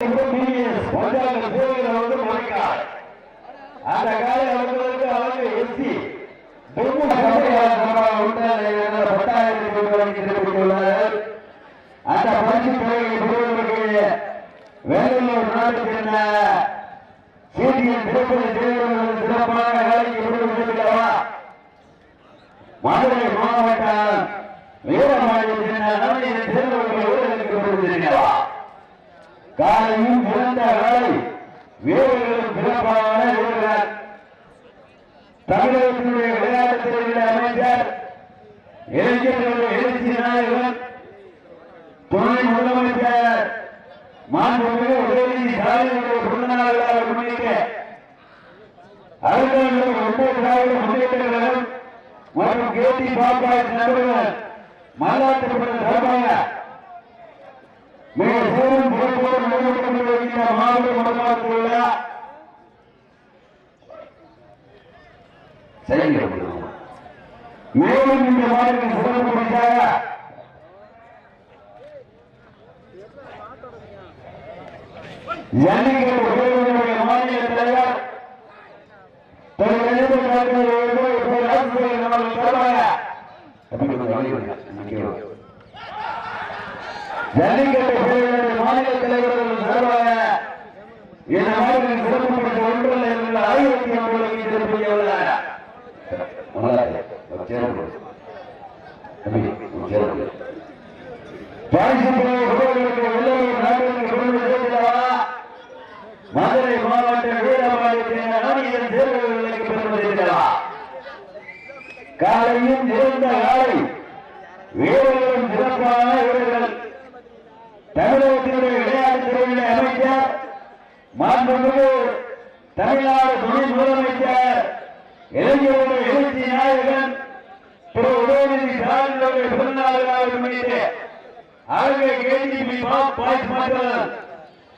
அந்த காலை அவர்களுக்கு அவங்க எஸ்சி அந்த பரிசு பெறுவதற்கு வேலூர் நாடு சேர்ந்த சீட்டியின் திருப்பதி தேவர்கள் சிறப்பான வேலைக்கு மதுரை மாவட்டம் வீரமாநிலம் சேர்ந்த தேர்தல்கள் வீரர்களுக்கு விடுவித்திருக்கிறவா காலையும் சிறந்த வேலை வீரர்களும் சிறப்பான வீரர்கள் தமிழகத்தினுடைய விளையாட்டுத் அமைச்சர் இளைஞர்களுடைய எழுச்சி நாயகன் துணை முதலமைச்சர் மாண்புமிகு உதயநிதி ஸ்டாலினுடைய பிறந்தநாள் விழாவை முன்னிட்டு அரசாங்கம் ஒன்பது திராவிட முன்னேற்ற கழகம் மற்றும் கே டி பாப்பாய் நண்பர்கள் மல்லாட்டுப்பட்ட சார்பாக மிக சீரும் சிறப்போடு நடைபெற்றுக் கொண்டிருக்கின்ற மாபெரும் மனமாற்று விழா மேலும் இந்த மாநில சிறப்பு பரிசாக ஜல்லிக்கட்டு மாநில தலைவர் திரு ஜல்லிக்கட்டு தலைவர்கள் சார்பாக இந்த சிறப்பு ஒன்றில் இருந்த ஆயிரத்தி ஐம்பது மதுரை மாவட்ட வீரபாளையத்தின் அணியின் தேர்தல்களுக்கு பெறுவதற்கா காலையும் சிறந்த காலை வீரர்களும் சிறப்பான வீரர்கள் தமிழகத்தினுடைய விளையாட்டுத்துறையிலே அமைச்சர் மாண்புமிகு தமிழ்நாடு துணை முதலமைச்சர் இளைஞர்களுடைய எழுச்சி நாயகன் திரு உதயநிதி ஸ்டாலினுடைய பிறந்தநாள் விழாவை முன்னிட்டு ஆகவே கேடிபி பாய்ஸ் மற்றும்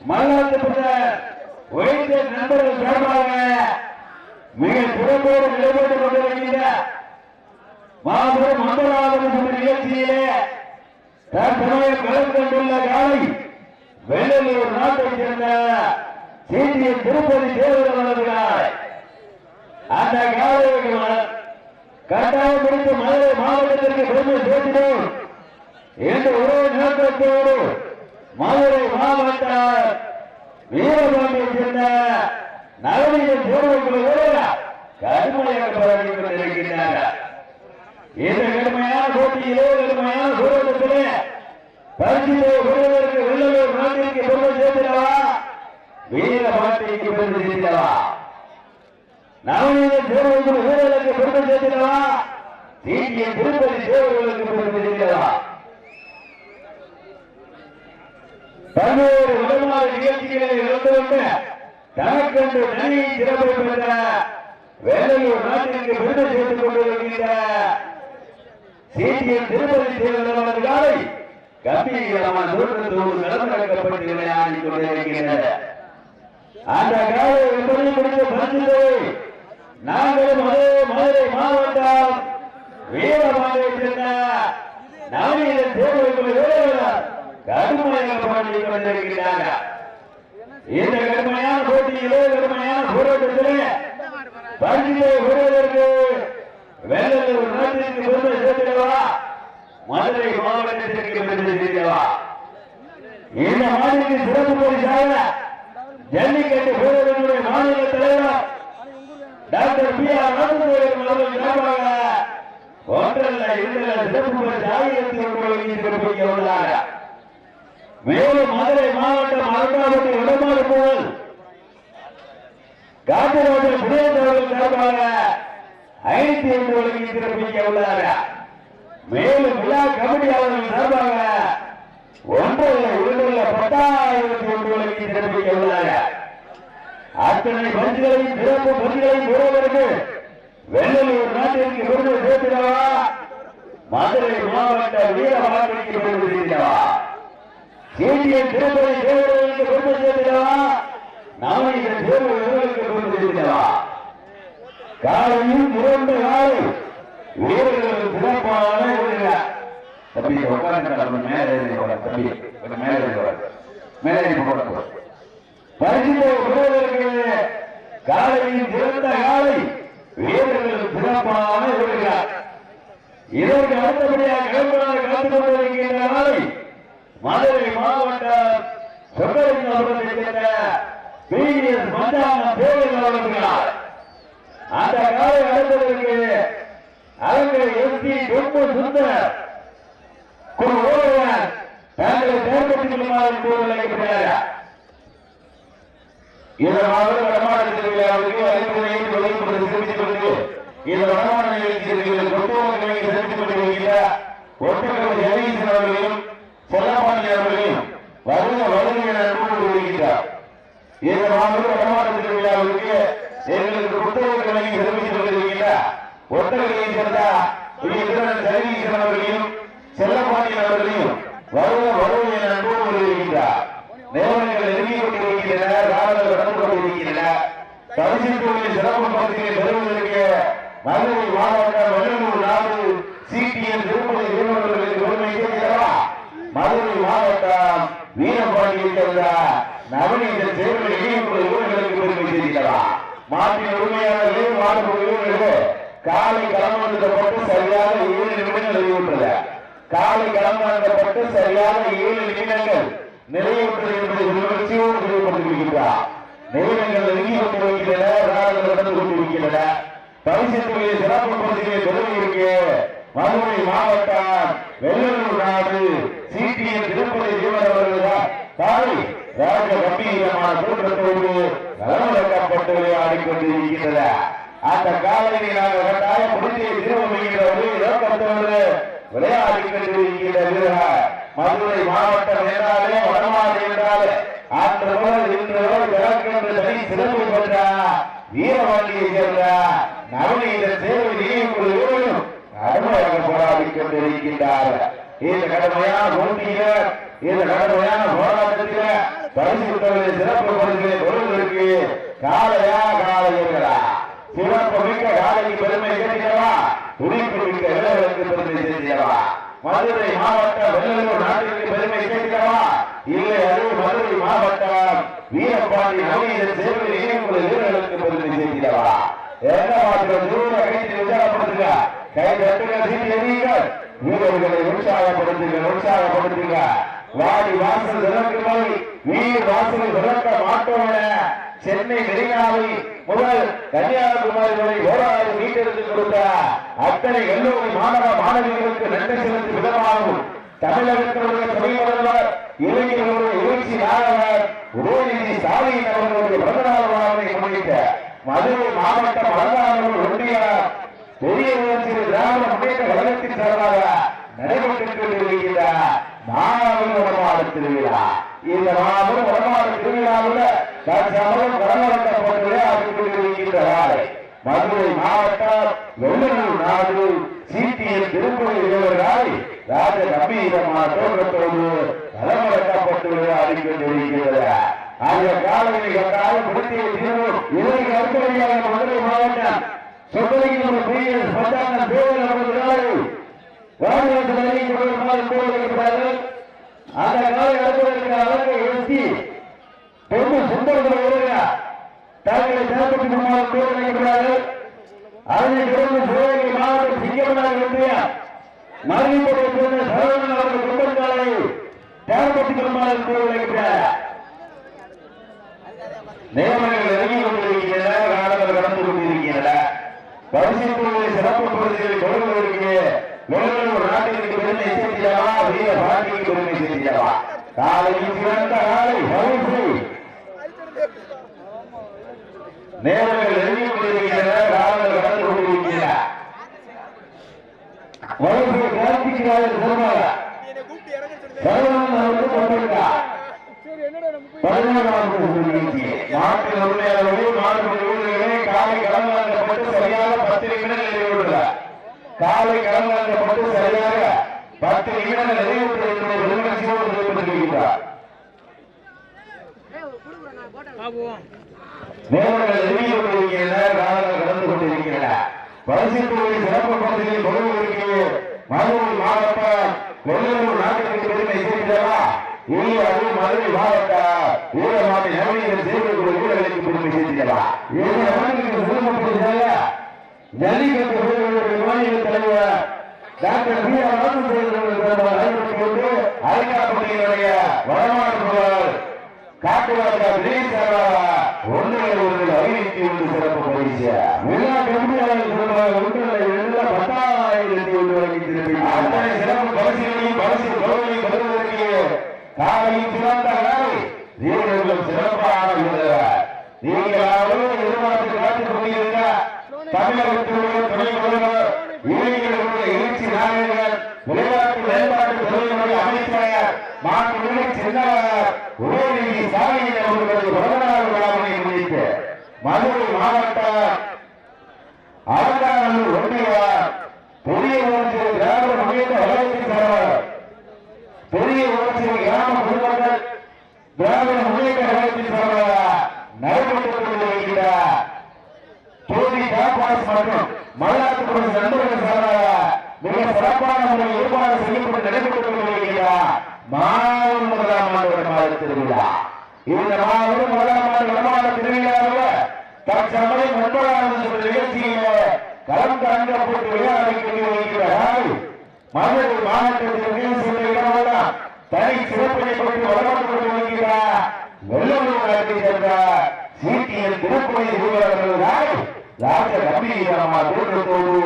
மல்லாட்டுப்பட்ட வைத்த நண்பர்கள் சார்பாக மிக சிறப்போடு நிலைப்பட்டுக் கொண்டிருக்கின்ற மாபெரும் மந்தராதன் நிகழ்ச்சியிலே தற்சமயம் கலந்து கொண்டுள்ள காலை வெள்ளலூர் நாட்டை சேர்ந்த நீதியை திருப்பதி தேவர்கள் வழங்குகிறார் அந்த காவலர்கள் கட்டாயம் முடித்து மதுரை மாவட்டத்திற்கு பெருமை சேர்க்கிறோம் என்று ஒரே நோக்கத்தோடு மதுரை மாவட்ட வீரபாண்டியை சேர்ந்த நவநீத தேர்வுகளோடு கடுமையாக போராடி கொண்டிருக்கின்றனர் இந்த கடுமையான போட்டியிலே கடுமையான சூழலத்திலே பரிசிலே விருதுக்கு வெள்ளலூர் நாட்டிற்கு பெருமை வீர வீரபாண்டிக்கு பெருமை சேர்த்தவா? நவநீத தேவர்களுக்கு வீரர்களுக்கு பெருமை சேர்த்தவா? தீட்டிய திருப்பதி தேவர்களுக்கு பெருமை சேர்த்தவா? பல்வேறு உடல்நல நிகழ்ச்சிகளை இழந்து கொண்டு தனக்கென்று தனி சிறப்பை பெற்ற வேலையூர் நாட்டிற்கு விருது செய்து கொண்டிருக்கின்ற சீட்டிய திருப்பதி தேவர்கள் காலை கம்பீரமான தோற்றத்தோடு நடந்து விளையாடி கொண்டிருக்கின்றனர். அந்த காலை எப்படி முடித்து பரிசுத்தை நாங்களும் அதே மதுரை மாவட்டம் வீரமாக இருந்த நவீன தேர்வுகள் வீரர்கள் கடுமையாக போராடி கொண்டிருக்கிறார்கள் இந்த கடுமையான போட்டியிலே கடுமையான போராட்டத்திலே பரிசுத்தை வருவதற்கு வேலூர் நாட்டிற்கு பெருமை சேர்த்திடவா மதுரை மாவட்டத்திற்கு பெருமை சேர்த்திடவா இந்த மாதிரி சிறப்பு பரிசாக ஜல்லிக்கட்டு வீரர்களுடைய மாநில தலைவர் டாக்டர் பி ஆர் ராமசுவரன் அவர்கள் சார்பாக ஒன்றல்ல இரண்டல்ல சிறப்பு பரிசு ஆயிரத்தி ஒன்று உள்ளார் மேலும் மதுரை மாவட்டம் அருகாவட்டி இடமாறு போல் காட்டுரோடு சுரேஷ் அவர்கள் சார்பாக ஐநூத்தி ஐந்து வழங்கி சிறப்பிக்க உள்ளார் மேலும் விழா கமிட்டி அவர்கள் சார்பாக ஒன்றல்ல இரண்டல்ல பத்தாயிரத்தி ஒன்று வழங்கி சிறப்பிக்க அத்தனை பரிசுகளையும் சிறப்பு பரிசுகளையும் பெறுவதற்கு வெள்ளலூர் நாட்டிற்கு விருது சேர்த்திடவா? மதுரை மாவட்ட வீரவாக்கிற்கு விருது சேர்க்கிறவா சீட்டியை திருப்பதி தேவர்களுக்கு விருது சேர்க்கிறவா நவநீத தேவர்களுக்கு விருது சேர்க்கிறவா காலையும் இரண்டு நாள் வீரர்கள் சிறப்பான வீரர்கள் உட்காந்து மேலே ஏறி போட தம்பி. கொஞ்சம் மேலே ஏறி போட மேலே ஏறி போட பரிசுத்தை பெறுவதற்கு காலையின் சிறந்த காலை வீரர்கள் சிறப்பான வருகிறார் இதற்கு அடுத்தபடியாக கிளம்புகிறார் கலந்து கொண்டிருக்கின்ற நாளை மதுரை மாவட்டம் சொக்கலிங்கபுரத்தை சேர்ந்த பிஎஸ் மஞ்சான தேவையில் அந்த காலை அடுத்ததற்கு அவங்க எஸ்டி ரொம்ப சுந்தர் ஒரு ஓடுவன் தங்களை செயல்படுத்திக் கொள்ளுமாறு கூறுகிறார் இதனால அறிவுரையை தெரிவித்துக் கொண்டு இந்த வடமான நிகழ்ச்சியில் கொட்டுவங்களை தெரிவித்துக் கொண்டிருக்கிற ஒட்டக்கலை ஜெகதீசன் அவர்களையும் செல்லப்பாண்டி அவர்களையும் வருக வருக என அன்போடு வருகின்றார் இந்த மாநில வடமாநிலத்தில் எங்களுக்கு புத்தகங்களை தெரிவித்துக் கொண்டிருக்கின்ற ஒட்டக்கலையை சேர்ந்த உயிரிழந்த ஜெகதீசன் அவர்களையும் செல்லப்பாண்டியன் அவர்களையும் வருக வருக என அன்போடு வருகின்றார் நேரங்கள் நெருங்கிக் கொண்டிருக்கின்றன காலங்கள் கடந்து கொண்டிருக்கின்றன பரிசுத்தொழில் சிறப்பு பகுதியை பெறுவதற்கு மதுரை மாவட்டம் வெள்ளூர் நாடு சிடிஎம் திருப்பதி நிறுவனங்களுக்கு பெருமை சேர்க்கிறா மதுரை மாவட்டம் வீரபாண்டியை சேர்ந்த நவநீத சேவை இணையக்கூடிய ஊர்களுக்கு பெருமை சேர்க்கிறா மாட்டின் உரிமையாளர்களே மாடு ஊர்களுக்கு காலை களமாக்கப்பட்டு சரியாக ஏழு நிமிடங்கள் அறிவித்துள்ளது காலை களமாக்கப்பட்டு சரியாக ஏழு நிமிடங்கள் நிறைவுற்றது என்பதை நிகழ்ச்சியோடு தெளிவுபடுத்தியிருக்கின்றார் நிறுவனங்கள் நெருங்கி கொண்டிருக்கின்றன விழாக்கள் நடந்து கொண்டிருக்கின்றன. பரிசுத்துறையை சிறப்பு பகுதியை பெருமை இருக்கு மதுரை மாவட்டம் வெள்ளலூர் நாடு சிடிஎம் திருப்பதி தேவர் அவர்கள் தாய் ராஜ கம்பீரமான தோற்றத்தோடு நலவழக்கப்பட்டு விளையாடி கொண்டிருக்கின்றன. அந்த காலையை நாங்கள் கட்டாயம் முடித்தியை திரும்ப ஒரே நோக்கத்தோடு விளையாடுகிறது மதுரை மாவட்டம் என்றாலே வடமாறு என்றாலே அன்று முதல் இன்று வரை பிறக்கின்ற தனி சிறப்பு பெற்ற வீரவாண்டியை சேர்ந்த நவநீத சேவை நினைவுகளும் கடுமையாக போராடி கொண்டிருக்கின்றார் இந்த கடுமையான போட்டியில இந்த கடுமையான போராட்டத்தில பரிசுத்தவரை சிறப்பு பரிசுகளை கொள்வதற்கு காலையா காலையா சிறப்பு மிக்க காலைக்கு பெருமை சேர்க்கிறவா துடிப்பு மிக்க பெருமை மதுரை மாவட்ட வெள்ளலூர் நாட்டிற்கு பெருமை சேர்க்கிறவா இல்லை அது மதுரை மாவட்டம் வீரபாண்டி நவீன சேவை இணைப்புள்ள வீரர்களுக்கு பெருமை சேர்க்கிறவா என்ன தூர கைத்து உற்சாகப்படுத்துங்க. கை தட்டுங்க சீட்டி எறியுங்கள் வீரர்களை உற்சாகப்படுத்துங்க உற்சாகப்படுத்துங்க. வாடி வாசல் திறக்குமை நீர் வாசல் திறக்க மாட்டோம் என சென்னை மெரினாவை முதல் கன்னியாகுமரி வரை ஓராயிரம் மீட்டருக்கு கொடுத்த அத்தனை கல்லூரி மாணவ மாணவிகளுக்கு நன்றி செலுத்தும் விதமாகவும் தமிழகத்தினுடைய துணை முதல்வர் இளைஞர்களுடைய எழுச்சி நாயகர் உதயநிதி ஸ்டாலின் அவர்களுடைய பிறந்தநாள் விழாவை முன்னிட்ட மதுரை மாவட்டம் வளர்ந்தாளர்கள் ஒன்றிய பெரிய சிறு முன்னேற்ற கழகத்தின் சார்பாக நடைபெற்றுக் மாணவர்கள் வடமாடு திருவிழா. இந்த மாபெரும் வடமாடு திருவிழாவில் தற்சமயம் கடலடக்கப்பட்டு விளையாடிக் மதுரை மாவட்டம் வெள்ளலூர் நாடு சிடிஎம் திருப்பதி இளைஞர்கள் ராஜ கம்பீரமான தோற்றத்தோடு களமிறக்கப்பட்டு விளையாடிக் கொண்டிருக்கிறது அந்த காலையை கட்டாயம் முடித்திய தீர்வு இதற்கு அடுத்தபடியாக மதுரை மாவட்டம் சொந்தலிங்கம் பிஎஸ் பஞ்சாங்க பேரல் அவர்கள் ராஜராஜன் அறிவிக்கப்படுமாறு கோரியிருக்கிறார்கள் அந்த காலை அடுத்ததற்கு அலங்கை எழுத்தி பொது சுந்தரத்தில் வருகிறார் தங்களை செயல்பட்டுக் கொள்ளுமாறு கோரியிருக்கிறார்கள் அதனை தொடர்ந்து சிவகங்கை மாவட்டம் சிங்கமனார் ஒன்றிய மருவிப்பதை சேர்ந்த சரவணன் அவர்கள் குடும்பங்களை செயல்பட்டுக் கொள்ளுமாறு கோரியிருக்கிறார் நியமனங்கள் நெருங்கி கொண்டிருக்கின்றன. காலங்கள் கடந்து கொண்டிருக்கின்றன. பரிசுத்தொழிலை சிறப்பு பகுதிகளை கொள்வதற்கு வெள்ளூர் நாட்டிற்கு பெருமை சேர்த்திடவா? வீர பாண்டிக்கு பெருமை சேர்த்திடவா? காலையில் சிறந்த காலை பரிசு. நேரங்கள் நெருங்கி கொண்டிருக்கின்றன காலங்கள் கடந்து கொண்டிருக்கின்றன. வயசு கார்த்திகிறார் சிறப்பாக சரவணன் அவர்கள் கொண்டிருக்கிறார். பதினேழாவது நாட்டின் உண்மையாளர்கள் நாட்டு ஊழியர்களே காலை கடன்வாங்கப்பட்டு சரியாக பத்து நிமிடங்கள் காலை கடன்வாங்கப்பட்டு சரியாக பத்து நிமிடங்கள் நிறைவுற்ற என்பதை நேரங்கள் நெருங்கி காலங்கள் கடந்து கொண்டிருக்கின்றன. பரிசுத்துறை சிறப்பு பகுதியில் கொள்வதற்கு மதுரை மாவட்டம் வெள்ளூர் நாட்டிற்கு பெருமை சேர்க்கிறதா ஈரோடு மதுரை மாவட்ட வீரமாட்டு நவீன சேவைக்குழு வீரர்களுக்கு பெருமை சேர்த்திடவா? இந்த மாநிலத்தில் சிறப்பு ஜல்லிக்கட்டு வீரர்களுடைய மாநில தலைவர் டாக்டர் பி ஆர் ராமச்சந்திரன் கொண்டு அரைக்காப்பட்டியினுடைய வடமாடு காட்டுவாக்கா விஜயசாரா ஒன்றில் ஒன்று ஒன்று சிறப்பு பரிசு. விழா கம்பியாளர் சொல்வாங்க ஒன்றில் எழுத பத்தாயிரத்தி ஒன்று வழங்கியிருக்கிறார் அத்தனை சிறப்பு பரிசுகளையும் பரிசு கௌரவையும் பெறுவதற்கு காலையும் சிறந்த வேலை வீரர்களும் சிறப்பான வீரர் நீங்களாவது எதிர்பார்த்து காத்துக் கொண்டிருந்த தமிழகத்தினுடைய துணை முதல்வர் இளைஞர்களுடைய எழுச்சி நாயகர் விளையாட்டு மேம்பாட்டு துறையினுடைய அமைச்சர் மாண்புமிகு சின்னவர் உதயநிதி ஸ்டாலின் அவர்களது பிறந்தநாள் விழாவினை முன்னிட்டு மதுரை மாவட்டம் அலங்காநல்லூர் ஒன்றியார் பெரிய ஊராட்சி திராவிட முன்னேற்ற கழகத்தின் சார்பாக பெரிய ஊராட்சி கிராம குழுக்கள் திராவிட முன்னேற்ற கழகத்தின் சார்பாக நடைபெற்றுக் கொண்டிருக்கிறார் காங்கிரஸ் மற்றும் மல்லாத்துக்குடி நண்பர்கள் சார்பாக மிக சிறப்பான முறையில் ஏற்பாடு செய்யப்பட்டு நடைபெற்று கொண்டிருக்கிறார் மாணவன் முதலாம் ஆண்டு வடமாத திருவிழா. இந்த மாணவன் முதலாம் ஆண்டு வடமாத திருவிழாவில் தற்சமயம் ஒன்பதாம் நிகழ்ச்சியில களம் மதுரை மாவட்டத்தில் இடமெல்லாம் தனி சிறப்பினை கொண்டு வளர்ந்து கொண்டிருக்கிறார் வெள்ளூர் நகரத்தை சென்ற சீட்டியின் திருப்பதி ஊழியர்கள் ராஜ கம்பீரமா தோற்றத்தோடு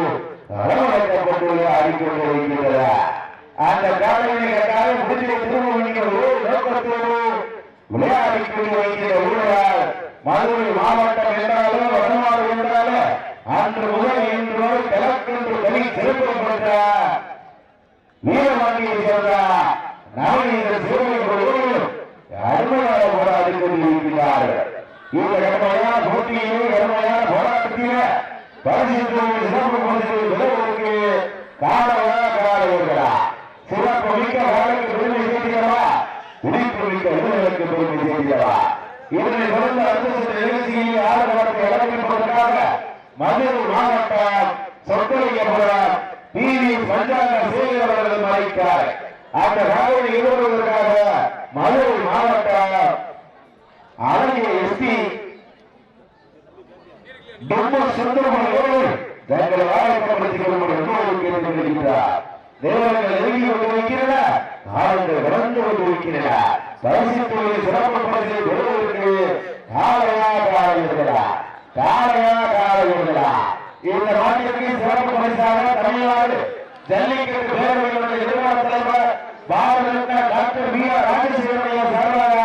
அளவழைக்கப்பட்டு ஆடிக்கொண்டிருக்கிறார் அந்த காலையில காலம் முடிஞ்ச ஒரு நோக்கத்தோடு விளையாடி கொண்டிருக்கிற ஊழல் மதுரை மாவட்டம் என்றாலும் வடமாறு என்றாலும் அன்று முதல் இன்று வரை கிழக்கென்று தனி சிறப்பு வீரவாண்டியை சேர்ந்த நவநீத சிறுவர்கள் அருமையாக போராடி கொண்டிருக்கிறார்கள். இந்த கடுமையான போட்டியிலே கடுமையான போராட்டத்திலே பரிசு சிறப்பு பரிசு விளைவுக்கு காலவா காலவர்களா சிறப்பு மிக்க வாழ்க்கை பெருமை சேர்க்கிறவா உடிப்பு மிக்க விடுதலுக்கு பெருமை சேர்க்கிறவா இதனை தொடர்ந்து அடுத்த நிகழ்ச்சியில் ஆதரவாளத்தை வழங்கப்படுவதற்காக மதுரை மாவட்டம் சொற்கலிங்கபுரம் டிவி பஞ்சாங்க சேகர் அவர்கள் மறைத்தார் அந்த காலையில் ஈடுபடுவதற்காக மதுரை மாவட்டம் அழகிய எஸ்பி டொம்ம சுந்தரமணியோடு தங்களை ஆயத்தப்படுத்திக் கொள்ளும்படி கேட்டுக்கொண்டிருக்கிறார். தேவர்கள் நெருங்கி கொண்டிருக்கிறன ஆளுங்கள் வளர்ந்து கொண்டிருக்கிறன பரிசு தொழிலை சிறப்பு பரிசை காலையா காலையா காலையா காலையா இந்த நாட்டிற்கு சிறப்பு பரிசாக தமிழ்நாடு ஜல்லிக்கட்டு பேரவையினுடைய நிறுவன தலைவர் பாரத டாக்டர் பி ஆர் ராஜசேகரனைய சார்பாக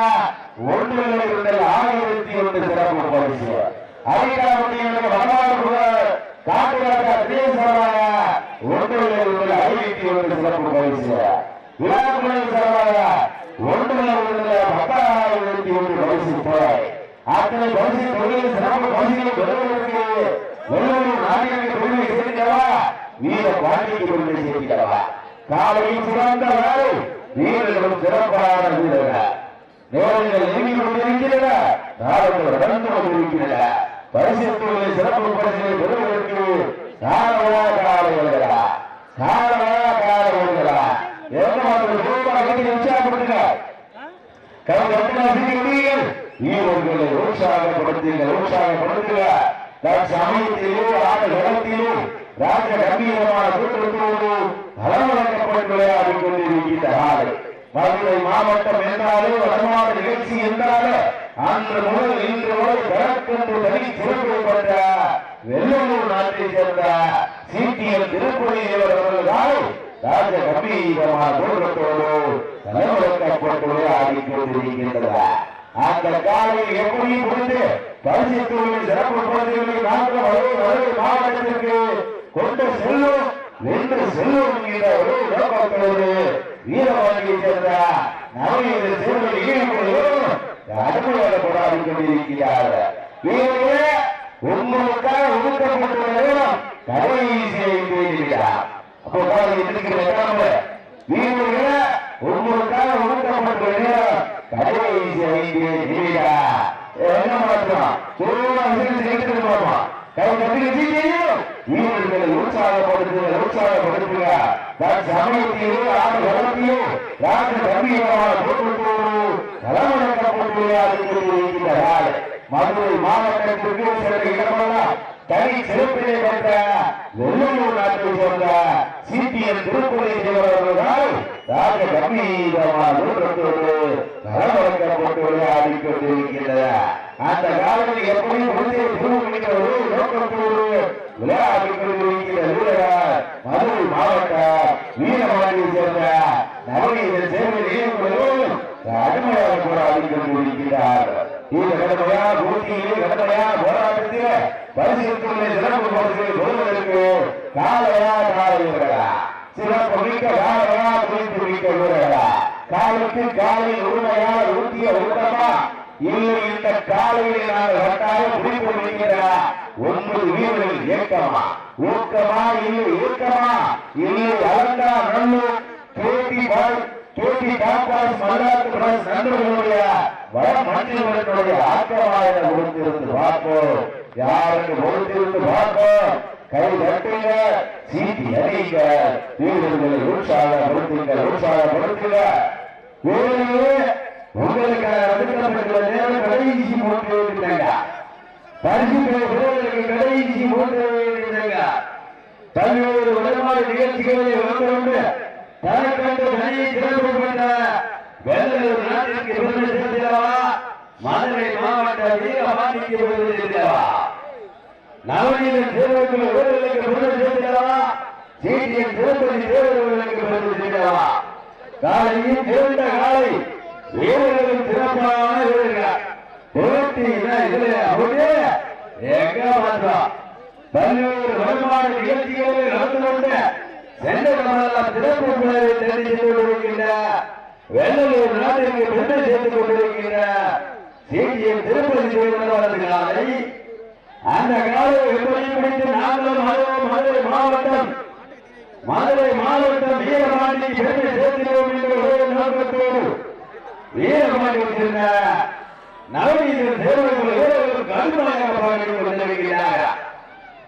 ஒன்றில் இருந்த ஆயிரத்தி ஒன்று சிறப்பு பரிசு அதிகாரமுடைய வரலாறு காட்டுராஜா தினேசாராய ஒன்றில் இருந்த ஐநூத்தி ஒன்று சிறப்பு பரிசு விழாக்குழு சார்பாக ஒன்றில் இருந்த பத்தாயிரத்தி ஒன்று பரிசு போய் அத்தனை பரிசு தொழில் சிறப்பு பரிசுகளை பெறுவதற்கு வெள்ளூர் நாட்டிற்கு பெருமை சேர்க்கிறவா வீர பாண்டிக்கு பெருமை சேர்க்கிறவா காலையில் சிறந்த வேலை வீரர்களும் சிறப்பான வீரர்கள் நேரங்கள் நெருங்கி கொண்டிருக்கிறன காலங்கள் நடந்து கொண்டிருக்கிறன. பரிசுத்தோடு சிறப்பு பரிசை பெறுவதற்கு காலவா காலைகளா காலவா காலைகளா ஏற்றமாற்றம் சூப்பராக கட்டி உற்சாகப்படுத்துங்க கட்டின சிறிகள் ஆட ராஜ கம்பீரமான கூட்டத்தோடு அளவழக்கப்பட்டு விளையாடி கொண்டிருக்கின்ற காலை மதுரை மாவட்டம் என்றாலே வடமாடு நிகழ்ச்சி என்றாலே அன்று முதல் இன்று வரை கணக்கென்று தனி சிறப்பு பெற்ற வெள்ளூர் நாட்டை சேர்ந்த சீட்டியல் திருப்பதி அவர்கள் ராஜ கம்பீரமான தோற்றத்தோடு தலைமுறைக்கப்பட்டு விளையாடி கொண்டிருக்கின்றன அந்த காலையில் எப்படி முடிந்து பரிசுத்தோடு சிறப்பு பகுதிகளை நாங்கள் வரை மாவட்டத்திற்கு கொண்டு செல்லும் வென்று செல்லும் என்ற ஒரு நோக்கத்தோடு வீரவாணியை சேர்ந்த நவீன சிறுவர்கள் ஈடுபடுவோம் அனுமதியாக போராடி கொண்டிருக்கிறார்கள். வீரர்களே உங்களுக்காக ஒதுக்கப்பட்டுள்ள கடைசியை இருக்கிறார் அப்போ இருக்கிற வீரர்களே உங்களுக்காக ஒதுக்கப்பட்டுள்ள நேரம் கடைசி ஐந்து நிமிடம் என்ன மாற்றம் திருவிழா நிகழ்ச்சி கை கட்டி வீரர்களை உற்சாகப்படுத்துங்க உற்சாகப்படுத்துங்க தன் சமயத்திலே ஆடு வளர்த்தியும் ராஜ கம்பீரமான தோற்றத்தோடு நலவழக்கப்பட்டு இருக்கிறார் மதுரை மாவட்டத்திற்கு சில இடமெல்லாம் தனி சிறப்பினை பெற்ற வெள்ளையூர் நாட்டை சேர்ந்த சிபிஎம் திருப்பூரை சேர்ந்தவர்களால் ராஜ கம்பீரமான தோற்றத்தோடு நலவழக்கப்பட்டு விளையாடிக் கொண்டிருக்கின்றனர் அந்த காலத்தில் எப்படி முந்தைய திருமணிக்கிறவரு நோக்கத்தோடு விளையாடிக் கொண்டிருக்கிற வீரர் மதுரை மாவட்ட வீரவாணியை சேர்ந்த நவநீத சேவையில் அருமையாக போராடி கொண்டிருக்கிறார் இந்த கடமையா போட்டியிலே கடமையா போராட்டத்திலே பரிசுத்துள்ள சிறப்பு பரிசுகளை கொள்வதற்கு காலையா காலையா சிறப்பு மிக்க காலையா குறித்து மிக்க வீரர்களா காலுக்கு காலில் உண்மையா ஊட்டிய ஊட்டமா இல்லை இந்த காலையில் நாங்கள் கட்டாயம் பிடிப்பு வைக்கிறா ஒன்பது வீரர்கள் ஏக்கமா ஊக்கமா இல்லை ஏக்கமா இல்லை அலங்கா நல்லு கேட்டி பால் கேட்டி நண்பர்களுடைய வட மந்திரங்களுடைய ஆக்கமாக கொடுத்திருந்து பார்ப்போம். யாருக்கு கொடுத்திருந்து பார்ப்போம்? கை தட்டுங்க சீட்டி அடிங்க வீரர்களை உற்சாகப்படுத்துங்க உற்சாகப்படுத்துங்க. வீரர்களே உங்களுக்கு ஒதுக்கப்பட்டுள்ள நேரம் கடைசி மூன்று இருந்தாங்க பரிசு கடைசி மூன்று பல்வேறு உடன்பாடு நிகழ்ச்சிகளை வளர்ந்து தனக்கண்டு தனியை சிறப்பு பெற்ற வெள்ளூர் நாட்டிற்கு விருது சேர்த்திடவா? மதுரை மாவட்ட வீரபாண்டிக்கு விருது சேர்த்திடவா? நவநீதன் தேர்வுக்குள்ள வீரர்களுக்கு விருது சேர்த்திடவா? சீட்டியின் திருப்பதி தேர்வுகளுக்கு விருது சேர்த்திடவா? காலையில் தேர்ந்த காலை வீரர்களும் சிறப்பான வீரர்கள். போட்டி இதுல எங்க பல்வேறு வருமான நிகழ்ச்சிகளை நடந்து கொண்டு சென்ற கமலம் சிறப்பு பெயரை தெரிந்து கொண்டிருக்கின்ற வெள்ளலூர் நாட்டிற்கு பெருமை சேர்த்துக் கொண்டிருக்கின்ற சிபிஎம் திருப்பதி செய்வதற்காலை அந்த காலை எப்படி பிடித்து நாங்களும் மதுரை மாவட்டம் மதுரை மாவட்டம் வீரபாண்டி பெருமை சேர்க்கிறோம் என்ற நோக்கத்தோடு வீரபாண்டி வச்சிருந்த நவநீதன் தேர்வுகள் வீரர்கள் கடுமையாக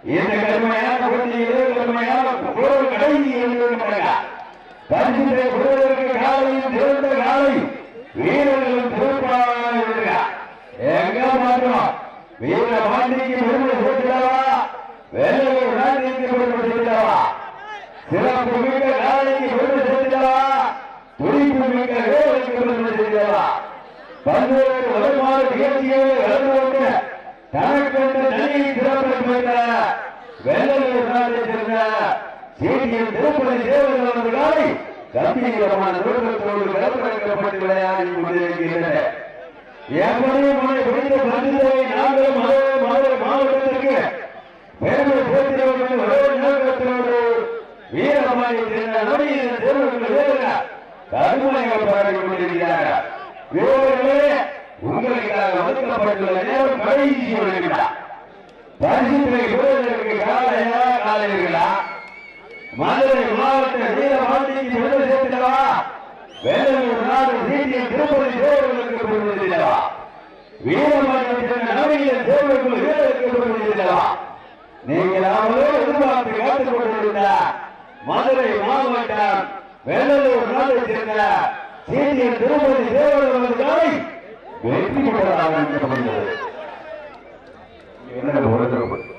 இந்த கடுமையான போட்டியிலே கடுமையான போர் கடைசி எழுதுகிறார் பரிசுத்தை பெறுவதற்கு சிறந்த காலை வீரர்களும் சிறப்பாக எங்க மாற்றம்? வீர பாண்டிக்கு பெருமை சேர்க்கிறவா வேலையூர் நாட்டிற்கு பெருமை சேர்க்கிறவா சிறப்பு மிக்க காலைக்கு பெருமை சேர்க்கிறவா துடிப்பு மிக்க வேலைக்கு பெருமை சேர்க்கிறவா பல்வேறு வருமான நிகழ்ச்சிகளை கலந்து கொண்டு தனக்கென்று வெள்ளலூர் பாடி கொண்டிருக்கிறார்கள் உங்களுக்காக ஒதுக்கப்பட்டுள்ள நேரம் கடைசி வருகிறார் பரிசுகளை பெறுவதற்கு காலையா காலைகளா மதுரை மாவட்ட வீரபாண்டிக்கு விருது சேர்த்திடவா? வேலூர் நாடு சீட்டிய திருப்பதி தேவர்களுக்கு பெறுவதில்லவா வீரபாண்டியத்தின் நவீன தேவர்கள் வீரருக்கு பெறுவதில்லவா நீங்கள் அவளே எதிர்பார்த்து காத்துக் கொண்டிருந்த மதுரை மாவட்டம் வேலூர் நாடு சேர்ந்த சீட்டிய திருப்பதி தேவர்களுக்காய் வெற்றி பெறலாம் என்று என்ன ஒரு